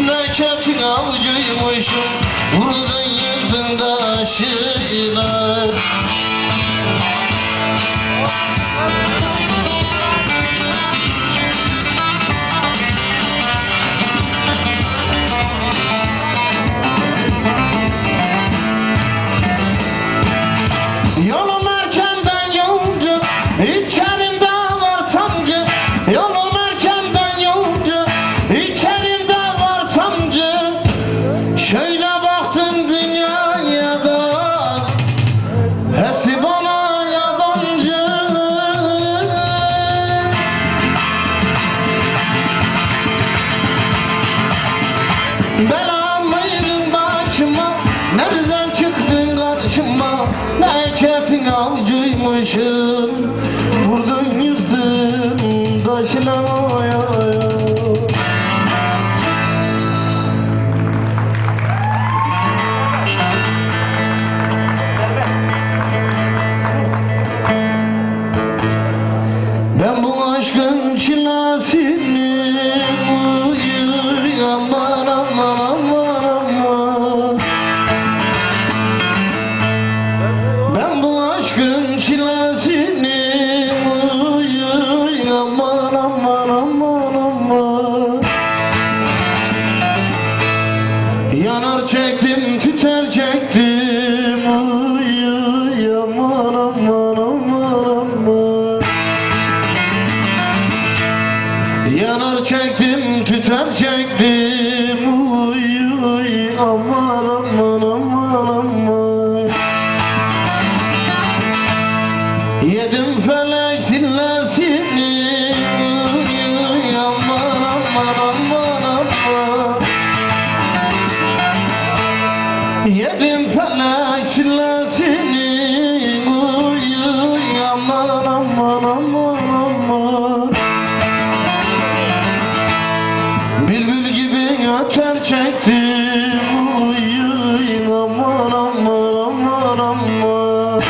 Neketin avcıymuşum Vurdun yıldın taşıyla Yolum erkenden avcıymışım Vurdun yıktın taşına. Ben bu Yanar çektim tüter çektim. Uyuy aman aman aman aman. Yanar çektim, tüter çektim. Uy uy aman aman aman aman. Yedim felek sillesini. Uy uy aman aman aman aman Yedim felek sillesini Uy uy aman aman aman aman. Bülbül gibi öter çektim Uyuyun aman aman aman aman.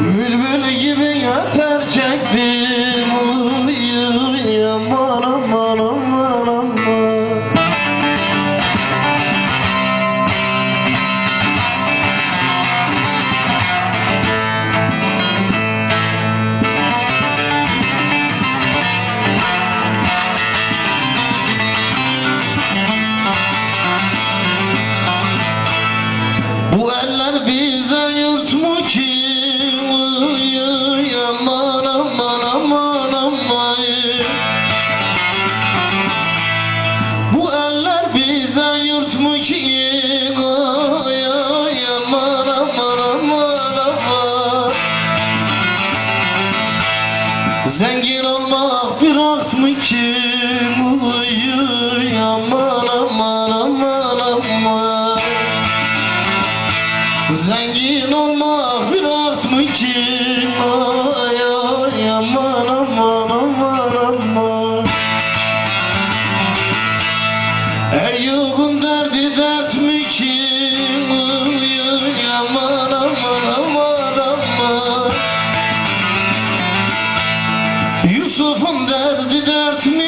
Bülbül gibi öter çektim Zengin olmak bir art mı ki? Uy, aman aman aman aman Zengin olmak bir art mı ki? Ay, ay, aman aman aman aman Her derdi dert mi ki? 做父的